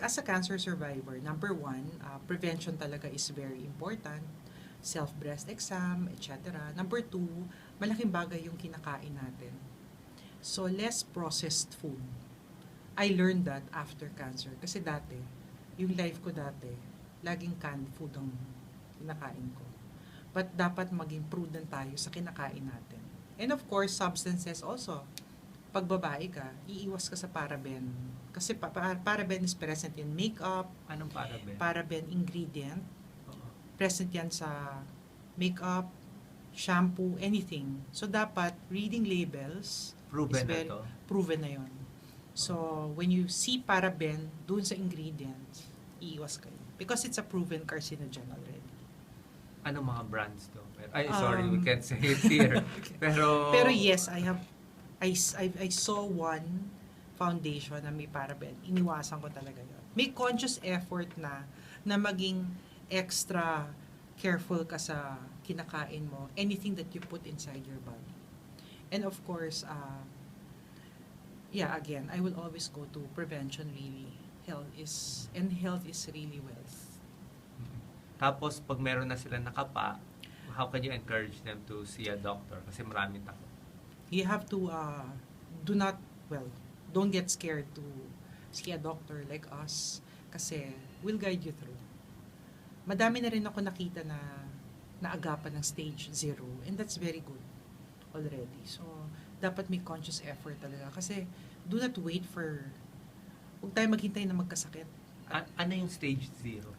as a cancer survivor, number one, uh, prevention talaga is very important. Self-breast exam, etc. Number two, malaking bagay yung kinakain natin. So, less processed food. I learned that after cancer. Kasi dati, yung life ko dati, laging canned food ang kinakain ko. But dapat maging prudent tayo sa kinakain natin. And of course, substances also. Pag babae ka, iiwas ka sa paraben. Kasi pa- pa- paraben is present in makeup, Anong paraben? paraben ingredient, Oo. present yan sa makeup, shampoo, anything. So dapat reading labels, Proven is na very- to. proven na yon. So when you see paraben dun sa ingredients, iiwas kayo. Because it's a proven carcinogen already. Anong mga brands to? Pero- Ay, sorry, we Um, can't say it here. Pero, Pero yes, I have I, I, I saw one foundation na may paraben. Iniwasan ko talaga yun. May conscious effort na na maging extra careful ka sa kinakain mo, anything that you put inside your body. And of course, uh, yeah, again, I will always go to prevention really. Health is, and health is really wealth. Tapos, pag meron na sila nakapa, how can you encourage them to see a doctor? Kasi maraming takot. You have to uh, do not well don't get scared to see a doctor like us kasi we'll guide you through madami na rin ako nakita na naagapan ng stage zero and that's very good already so dapat may conscious effort talaga kasi do not wait for huwag tayo maghintay na magkasakit A- ano yung stage zero?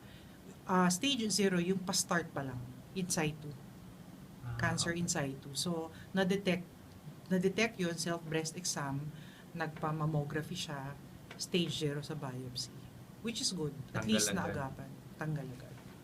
uh, stage zero yung pa-start pa lang in situ Ah, cancer okay. in situ. So, na-detect, na-detect yun, self-breast exam, nagpa-mammography siya, stage 0 sa biopsy. Which is good. At Tanggal least agad. naagapan. Tanggal agad.